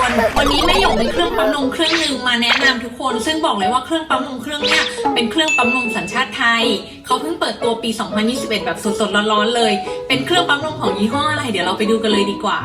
คนวันนี้แม่หยกมีเครื่องปั๊มนมเครื่องหนึ่งมาแนะนำทุกคน ซึ่งบอกเลยว่าเครื่องปั๊มนมเครื่องเนี้ยเป็นเครื่องปั๊มนมสัญชาติไทยเขาเพิ่งเปิดตัวปี 2021 แบบสดๆร้อนๆเลย เป็นเครื่องปั๊มนมของยี่ห้ออะไร เดี๋ยวเราไปดูกันเลยดีกว่า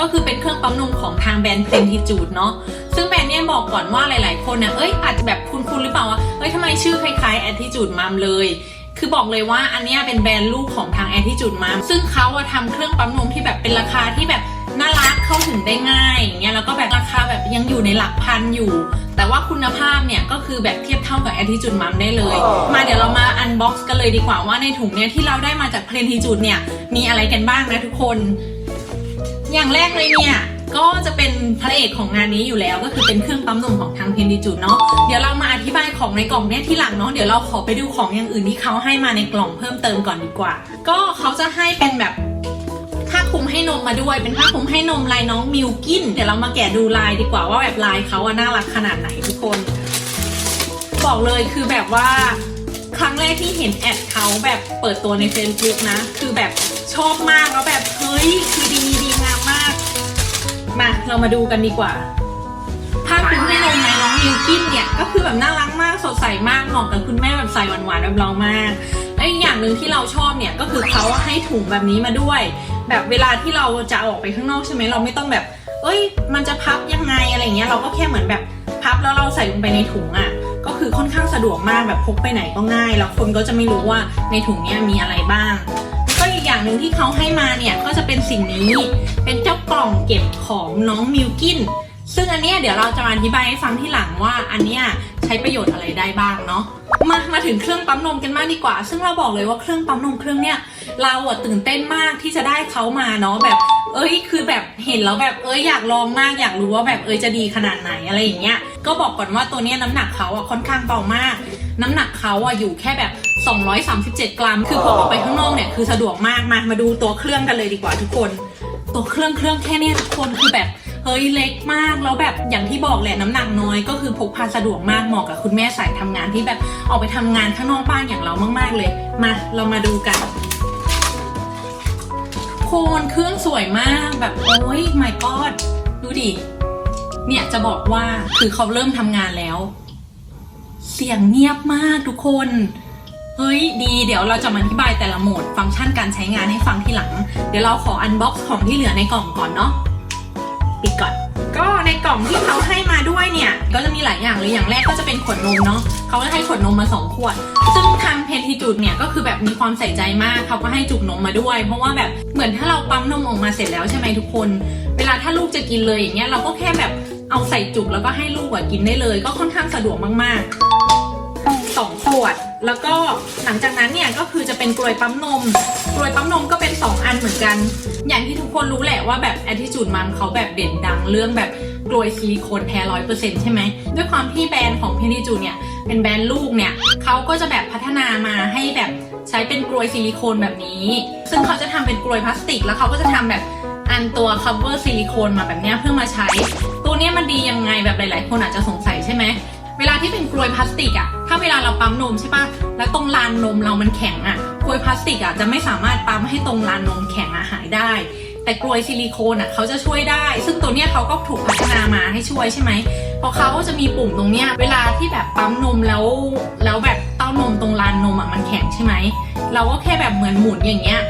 ก็คือเป็นเครื่องปั๊มนมของทางแบรนด์เพลนทิจูดเนาะซึ่งแบรนด์เนี่ยบอกก่อนว่าหลาย ๆ คนเนี่ยเอ้ยอาจจะแบบคุ้นๆหรือเปล่าว่าเอ้ยทำไมชื่อคล้ายๆ attitude mom เลย คือบอกเลยว่าอันเนี้ยเป็นแบรนด์ลูกของทาง attitude mom ซึ่งเขาอะทำเครื่องปั๊มนมที่แบบเป็นราคาที่แบบน่ารักเข้าถึงได้ง่ายอย่างเงี้ยแล้วก็แบบราคาแบบยังอยู่ในหลักพันอยู่ แต่ว่าคุณภาพเนี่ยก็คือแบบเทียบเท่ากับ attitude mom ได้เลย มาเดี๋ยวเรามา unbox กันเลยดีกว่าว่าในถุงเนี่ยที่เราได้มาจาก Plenitude เนี่ยมีอะไรกันบ้างนะทุกคน อย่างแรกเลยเนี่ยก็จะเป็นพระเอกของงานนี้อยู่แล้ว ก็คือเป็นเครื่องปั๊มนมของทางเพนดิจูดเนาะเดี๋ยวเรามาอธิบายของในกล่องเนี่ยที่หลังเนาะเดี๋ยวเราขอไปดูของอย่างอื่นที่เขาให้มาในกล่องเพิ่มเติมก่อนดีกว่า ก็เขาจะให้เป็นแบบผ้าคลุมให้นมมาด้วย เป็นผ้าคลุมให้นมลายน้องมิวกินเดี๋ยวเรามาแกะดูลายดีกว่าว่าแบบลายเขาอะน่ารักขนาดไหนทุกคน บอกเลยคือแบบว่าครั้งแรกที่เห็นแอดเขาแบบเปิดตัวใน Facebook นะ คือแบบชอบมากแล้วแบบเฮ้ยคือดีดี มาเรามาดูกันดีกว่าผ้าคลุมให้นมในน้องมิวกินเนี่ย ก็คือแบบน่ารักมากสดใสมากเหมาะกับคุณแม่แบบใส่หวานๆแบบเรามากและอีกอย่างหนึ่งที่เราชอบเนี่ยก็คือเขาให้ถุงแบบนี้มาด้วย แบบเวลาที่เราจะออกไปข้างนอกใช่ไหมเราไม่ต้องแบบ เอ้ย มันจะพับยังไงอะไรเงี้ยเราก็แค่เหมือนแบบพับแล้วเราใส่ลงไปในถุงอะ่ะก็คือค่อนข้างสะดวกมากแบบพกไปไหนก็ง่าย แล้วคนก็จะไม่รู้ว่าในถุงเนี้ยมีอะไรบ้าง อย่างหนึ่งที่เขาให้มาเนี่ยก็จะเป็นสิ่งนี้ เป็นเจ้ากล่องเก็บของน้องมิวกิน ซึ่งอันเนี้ยเดี๋ยวเราจะมาอธิบายให้ฟังที่หลังว่าอันเนี้ยใช้ประโยชน์อะไรได้บ้างเนาะ มา มาถึงเครื่องปั๊มนมกันมากดีกว่า ซึ่งเราบอกเลยว่าเครื่องปั๊มนมเครื่องเนี้ยเราอะตื่นเต้นมากที่จะได้เขามาเนาะแบบ เอ้ย คือแบบเห็นแล้วแบบเอ้ยอยากลองมากอยากรู้ว่าแบบเอ้ยจะดีขนาดไหนอะไรอย่างเงี้ย ก็บอกก่อนว่าตัวเนี้ยน้ำหนักเขาอะค่อนข้างเบามาก น้ำหนักเขาอะอยู่แค่แบบ 237 กรัม คือพกออกไปข้างนอกเนี่ยคือสะดวกมากมามาดูตัวเครื่องกันเลยดีกว่าทุกคน ตัวเครื่องเครื่องแค่เนี้ยทุกคนคือแบบเฮ้ยเล็กมากแล้วแบบอย่างที่บอกแหละน้ำหนักน้อยก็คือพกพาสะดวกมากเหมาะกับคุณแม่สายทำงานที่แบบออกไปทำงานข้างนอกบ้านอย่างเรามากๆเลย มาเรามาดูกันโคนเครื่องสวยมากแบบโอ้ย my god ดูดิ เนี่ยจะบอกว่าคือเขาเริ่มทำงานแล้ว เสียงเงียบมากทุกคน เฮ้ยดีเดี๋ยวเราจะมาอธิบายแต่ละโหมดฟังก์ชันการใช้งานให้ฟังทีหลัง เดี๋ยวเราขออันบ็อกซ์ของที่เหลือในกล่องก่อนเนาะปิดก่อน ก็ในกล่องที่เขาให้มาด้วยเนี่ยก็จะมีหลายอย่างเลยอย่างแรกก็จะเป็นขวดนมเนาะเขาก็ให้ขวดนมมาสองขวด ซึ่งทางเพนทิจูดเนี่ยก็คือแบบมีความใส่ใจมากเขาก็ให้จุกนมมาด้วย เพราะว่าแบบเหมือนถ้าเราปั๊มนมออกมาเสร็จแล้วใช่ไหมทุกคน เวลาถ้าลูกจะกินเลยอย่างเงี้ยเราก็แค่แบบเอาใส่จุกแล้วก็ให้ลูกกินได้เลย ก็ค่อนข้างสะดวกมากๆสองขวด แล้วก็หลังจากนั้นเนี่ยก็คือจะเป็นกลวยปั๊มนม กลวยปั๊มนมก็เป็น 2 อันเหมือนกัน อย่างที่ทุกคนรู้แหละว่าแบบ attitude มัมเขาแบบเด่นดังเรื่องแบบกลวยซิลิโคนแท้ร้อยเปอร์เซ็นต์ใช่ไหม ด้วยความที่แบรนด์ของเพนนิจูเนี่ย เป็นแบรนด์ลูกเนี่ยเขาก็จะแบบพัฒนามาให้แบบใช้เป็นกลวยซิลิโคนแบบนี้ ซึ่งเขาจะทำเป็นกลวยพลาสติก แล้วเขาก็จะทำแบบอันตัว cover ซิลิโคนมาแบบนี้เพื่อมาใช้ ตัวนี้มันดียังไงแบบหลาย ๆ คนอาจจะสงสัยใช่ไหม เวลาที่เป็นกลวยพลาสติกอะถ้าเวลาเราปั๊มนมใช่ปะแล้วตรงลานนมเรามันแข็งอะกลวยพลาสติกอะจะไม่สามารถปั๊มให้ตรงลานนมแข็งอะหายได้ แต่กลวยซิลิโคนอะเขาจะช่วยได้ ซึ่งตัวเนี้ยเขาก็ถูกพัฒนามาให้ช่วยใช่ไหมเพราะเขาจะมีปุ่มตรงเนี้ยเวลาที่แบบปั๊มนมแล้วแล้วแบบเต้านมตรงลานนมอะมันแข็งใช่ไหมเราก็แค่แบบเหมือนหมุนอย่างเงี้ย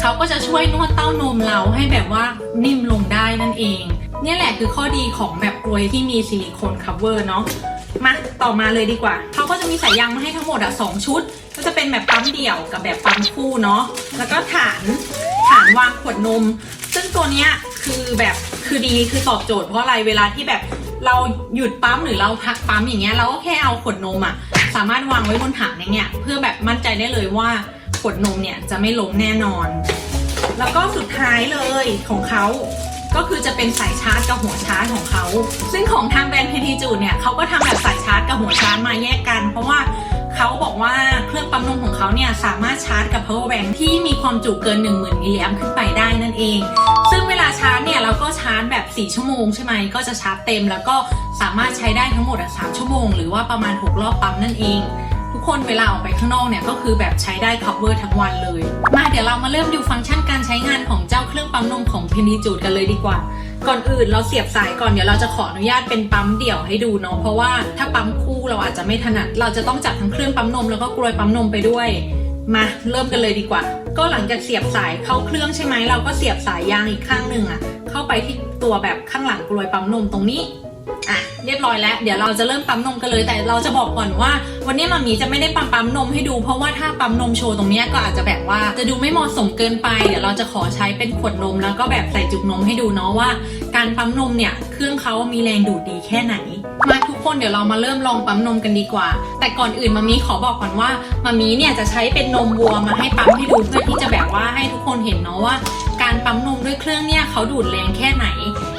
เขาก็จะช่วยนวดเต้านมเราให้แบบว่านิ่มลงได้นั่นเอง เนี่ยแหละคือข้อดีของแบบกลวยที่มีซิลิโคนคัฟเวอร์เนาะ มาต่อมาเลยดีกว่าเขาก็จะมีสายยางมาให้ทั้งหมดอะสองชุด ก็จะเป็นแบบปั๊มเดี่ยวกับแบบปั๊มคู่เนาะแล้วก็ฐานฐานวางขวดนม ซึ่งตัวเนี้ยคือแบบคือดีคือตอบโจทย์เพราะอะไรเวลาที่แบบเราหยุดปั๊มหรือเราพักปั๊มอย่างเงี้ยเราก็แค่เอาขวดนมอะสามารถวางไว้บนฐานอย่างเงี้ยเพื่อแบบมั่นใจได้เลยว่าขวดนมเนี่ยจะไม่ล้มแน่นอน แล้วก็สุดท้ายเลยของเขา ก็คือจะเป็นสายชาร์จกับหัวชาร์จของเขา ซึ่งของทางแบรนด์เพทีจูดเนี่ยเขาก็ทำแบบสายชาร์จกับหัวชาร์จมาแยกกัน เพราะว่าเขาบอกว่าเครื่องปั๊มนมของเขาเนี่ยสามารถชาร์จกับ power bank ที่มีความจุเกิน 10,000 มิลลิแอมขึ้นไปได้นั่นเอง ซึ่งเวลาชาร์จเนี่ยเราก็ชาร์จแบบ 4 ชั่วโมงใช่ไหมก็จะชาร์จเต็ม แล้วก็สามารถใช้ได้ทั้งหมด3ชั่วโมง หรือว่าประมาณ 6 รอบปั๊มนั่นเอง ทุกคนเวลาออกไปข้างนอกเนี่ยก็คือแบบใช้ได้ cover ทั้งวันเลย มาเดี๋ยวเรามาเริ่มดูฟังก์ชันการใช้งานของเจ้าเครื่องปั๊มนมของ p e n i j u d กันเลยดีกว่า ก่อนอื่นเราเสียบสายก่อนเดี๋ยวเราจะขออนุญาตเป็นปั๊มเดี่ยวให้ดูเนาะเพราะว่าถ้าปั๊มคู่เราอาจจะไม่ถนัด เราจะต้องจับทั้งเครื่องปั๊มนมแล้วก็กลวยปั๊มนมไปด้วย มาเริ่มกันเลยดีกว่า ก็หลังจากเสียบสายเข้าเครื่องใช่ไหมเราก็เสียบสายยางอีกข้างหนึ่งอะเข้าไปที่ตัวแบบข้างหลังกลวยปั๊มนมตรงนี้ อะเรียบร้อยแล้ว เดี๋ยวเราจะเริ่มปั๊มนมกันเลย แต่เราจะบอกก่อนว่า วันนี้มามีจะไม่ได้ปั๊มปั๊มนมให้ดู เพราะว่าถ้าปั๊มนมโชว์ตรงนี้ก็อาจจะแบบว่าจะดูไม่เหมาะสมเกินไป เดี๋ยวเราจะขอใช้เป็นขวดนมแล้วก็แบบใส่จุกนมให้ดูเนาะว่า การปั๊มนมเนี่ยเครื่องเขามีแรงดูดดีแค่ไหน มาทุกคนเดี๋ยวเรามาเริ่มลองปั๊มนมกันดีกว่า แต่ก่อนอื่นมามีขอบอกก่อนว่ามามีเนี่ยจะใช้เป็นนมวัวมาให้ปั๊มให้ดูเพื่อที่จะแบบว่าให้ทุกคนเห็นเนาะว่า การปั๊มนมด้วยเครื่องเนี่ยเขาดูดแรงแค่ไหน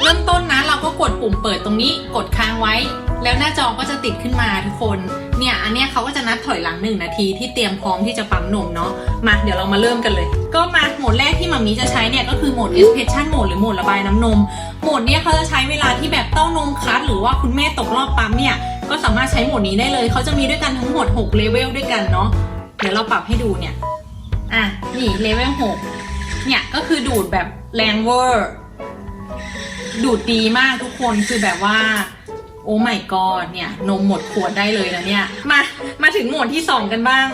เริ่มต้นนะเราก็กดปุ่มเปิดตรงนี้กดค้างไว้ แล้วหน้าจอก็จะติดขึ้นมาทุกคนเนี่ยอันเนี้ยเขาก็จะนับถอยหลังหนึ่งนาทีที่เตรียมพร้อมที่จะปั๊มนมเนาะมาเดี๋ยวเรามาเริ่มกันเลย ก็มาโหมดแรกที่มามีจะใช้เนี่ยก็คือโหมด expression mode หรือโหมดระบายน้ำนมโหมดเนี้ยเขาจะใช้เวลาที่แบบเต้านมคัดหรือว่าคุณแม่ตกรอบปั๊มเนี่ยก็สามารถใช้โหมดนี้ได้เลยเขาจะมีด้วยกันทั้งหมด6เลเวลด้วยกันเนาะเดี๋ยวเราปรับให้ดูเนี่ยอะนี่เลเวล6เนี่ยก็คือดูดแบบแรงเวอร์ ดูดดีมากทุกคนคือแบบว่า โอ้ my god เนี่ย นมหมดขวดได้เลยนะเนี่ย มามาถึงโหมดที่2กันบ้าง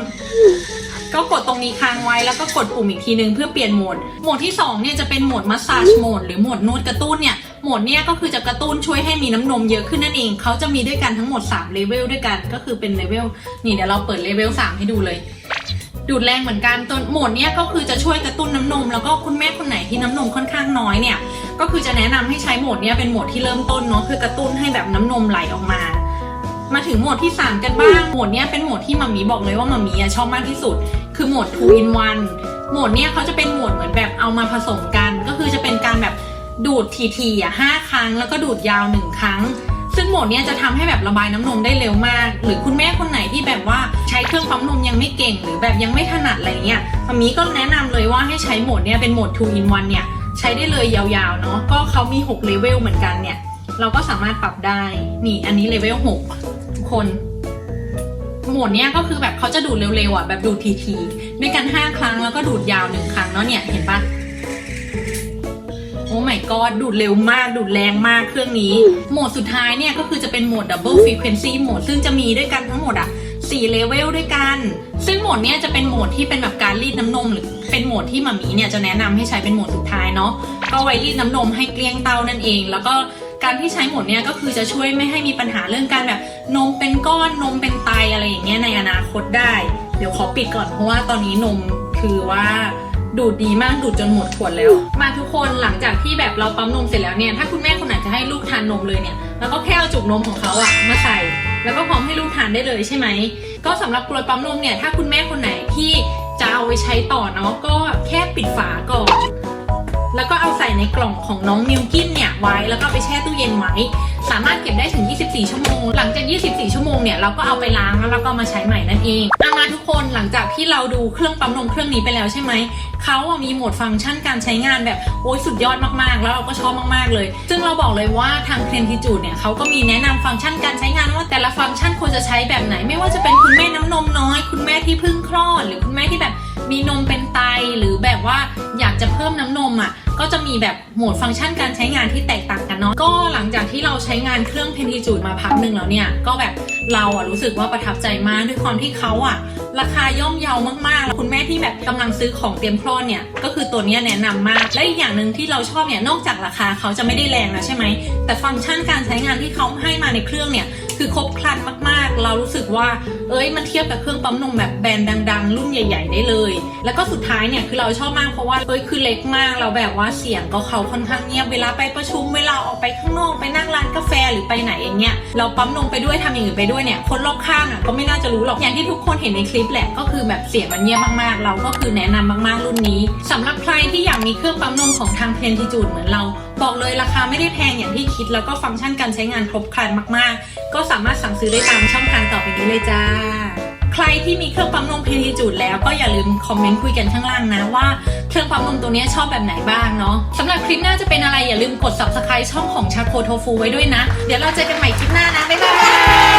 ก็กดตรงนี้ค้างไว้แล้วก็กดปุ่มอีกทีนึงเพื่อเปลี่ยนโหมด โหมดที่2เนี่ยจะเป็นโหมดมัสซาจโหมดหรือโหมดนวดกระตุ้นเนี่ยโหมดเนี่ยก็คือจะกระตุ้นช่วยให้มีน้ำนมเยอะขึ้นนั่นเอง เขาจะมีด้วยกันทั้งหมด3เลเวลด้วยกัน ก็คือเป็นเลเวลนี่เดี๋ยวเราเปิดเลเวล3ให้ดูเลย ดูดแรงเหมือนกันตัวโหมดเนี้ยก็คือจะช่วยกระตุ้นน้ำนม แล้วก็คุณแม่คนไหนที่น้ำนมค่อนข้างน้อยเนี่ย ก็คือจะแนะนำให้ใช้โหมดนี้เป็นโหมดที่เริ่มต้นเนาะคือกระตุ้นให้แบบน้ำนมไหลออกมา มาถึงโหมดที่ 3 กันบ้างโหมดนี้เป็นโหมดที่มามีบอกเลยว่ามามีอะชอบมากที่สุด คือโหมด2 in 1โหมดเนี้ยเขาจะเป็นโหมดเหมือนแบบเอามาผสมกัน ก็คือจะเป็นการแบบดูดทีๆอะห้าครั้ง แล้วก็ดูดยาวหนึ่งครั้งซึ่งโหมดนี้จะทำให้แบบระบายน้ำนมได้เร็วมาก หรือคุณแม่คนไหนที่แบบว่าใช้เครื่องปั๊มนมยังไม่เก่ง หรือแบบยังไม่ถนัดอะไรเงี้ยมามีก็แนะนำเลยว่าให้ใช้โหมดเนี้ยเป็นโหมด2 in 1เนี่ย ใช้ได้เลยยาวๆเนาะก็เขามี6เลเวลเหมือนกันเนี่ย เราก็สามารถปรับได้ นี่อันนี้เลเวล6ทุกคนโหมดเนี้ยก็คือแบบเขาจะดูดเร็วๆอะแบบดูดทีๆด้วยกัน 5 ครั้งแล้วก็ดูดยาวหนึ่งครั้งเนาะเนี่ยเห็นปะโอ้ my god ดูดเร็วมากดูดแรงมากเครื่องนี้ โหมดสุดท้ายเนี่ยก็คือจะเป็นโหมด double frequency โหมดซึ่งจะมีด้วยกันทั้งหมดอะ4เลเวลด้วยกัน ซึ่งโหมดเนี้ยจะเป็นโหมดที่เป็นแบบการรีดน้ำนมหรือ เป็นโหมดที่มามีเนี่ยจะแนะนำให้ใช้เป็นโหมดสุดท้ายเนาะก็ไว้รีดน้ำนมให้เกลี้ยงเต้านั่นเอง แล้วก็การที่ใช้โหมดเนี้ยก็คือจะช่วยไม่ให้มีปัญหาเรื่องการแบบนมเป็นก้อนนมเป็นไตอะไรอย่างเงี้ยในอนาคตได้ เดี๋ยวขอปิดก่อนเพราะว่าตอนนี้นมคือว่าดูดดีมากดูดจนหมดขวดแล้ว มาทุกคนหลังจากที่แบบเราปั๊มนมเสร็จแล้วเนี่ยถ้าคุณแม่คนไหนจะให้ลูกทานนมเลยเนี่ยแล้วก็แค่เอาจุกนมของเขาอะมาใส่แล้วก็พร้อมให้ลูกทานได้เลยใช่ไหม ก็สำหรับกลวยปั๊มนมเนี่ยถ้าคุณแม่คนไหนที่ เอาไปใช้ต่อเนาะก็แค่ปิดฝาก่อน แล้วก็เอาใส่ในกล่องของน้องมิวกินเนี่ยไว้แล้วก็ไปแช่ตู้เย็นไว้ สามารถเก็บได้ถึง 24 ชั่วโมง หลังจาก 24 ชั่วโมงเนี่ยเราก็เอาไปล้างแล้วเราก็มาใช้ใหม่นั่นเองอามาทุกคนหลังจากที่เราดูเครื่องปั๊มนมเครื่องนี้ไปแล้วใช่ไหมเขาอะมีโหมดฟังก์ชันการใช้งานแบบโอ้ยสุดยอดมากๆ แล้วเราก็ชอบมากๆเลย ซึ่งเราบอกเลยว่าทางเคลนทิจูดเนี่ยเขาก็มีแนะนำฟังก์ชันการใช้งานว่าแต่ละฟังก์ชันควรจะใช้แบบไหนไม่ว่าจะเป็นคุณแม่น้ำนมน้อย คุณแม่ที่เพิ่งคลอดหรือคุณแม่ที่แบบ มีนมเป็นไตหรือแบบว่าอยากจะเพิ่มน้ำนมอะก็จะมีแบบโหมดฟังก์ชันการใช้งานที่แตกต่างกันเนาะก็หลังจากที่เราใช้งานเครื่องเพนทิจูดมาพักหนึ่งแล้วเนี่ย ก็แบบเราอะรู้สึกว่าประทับใจมากด้วยความที่เขาอะ ราคาย่อมเยาวมากๆแล้วคุณแม่ที่แบบกำลังซื้อของเตรียมคลอดเนี่ย ก็คือตัวนี้แนะนำมาก และอีกอย่างหนึ่งที่เราชอบเนี่ยนอกจากราคาเขาจะไม่ได้แรงนะใช่ไหมแต่ฟังก์ชันการใช้งานที่เขาให้มาในเครื่องเนี่ย คือครบครันมากๆ เรารู้สึกว่า เอ้ยมันเทียบกับเครื่องปั๊มนมแบบแบรนด์ดัง ๆ รุ่นใหญ่ ๆ ได้เลย แล้วก็สุดท้ายเนี่ยคือเราชอบมากเพราะว่าเอ้ยคือเล็กมากเราแบบว่าเสียงก็เขาค่อนข้างเงียบเวลาไปประชุมเวลาออกไปข้างนอกไปนั่งร้านกาแฟหรือไปไหนอย่างเงี้ยเราปั๊มนมไปด้วยทำอย่างอื่นไปด้วยเนี่ยคนรอบข้างอะก็ไม่น่าจะรู้หรอกอย่างที่ทุกคนเห็นในคลิปแหละก็คือแบบเสียงมันเงียบมากๆ เราก็คือแนะนำมาก ๆ รุ่นนี้สำหรับใครที่อยากมีเครื่องปั๊มนมของทางเพนทิจูดเหมือนเรา บอกเลยราคาไม่ได้แพงอย่างที่คิด แล้วก็ฟังก์ชันการใช้งานครบครันมากๆ ก็สามารถสั่งซื้อได้ตามช่องทางต่อไปนี้เลยจ้า ใครที่มีเครื่องปั๊มนมเพนทิจูดแล้วก็อย่าลืมคอมเมนต์คุยกันข้างล่างนะว่าเครื่องปั๊มนมตัวนี้ชอบแบบไหนบ้างเนาะสำหรับคลิปหน้าจะเป็นอะไรอย่าลืมกด subscribe ช่องของชาโคโทฟูไว้ด้วยนะ เดี๋ยวเราเจอกันใหม่คลิปหน้านะบ๊ายบาย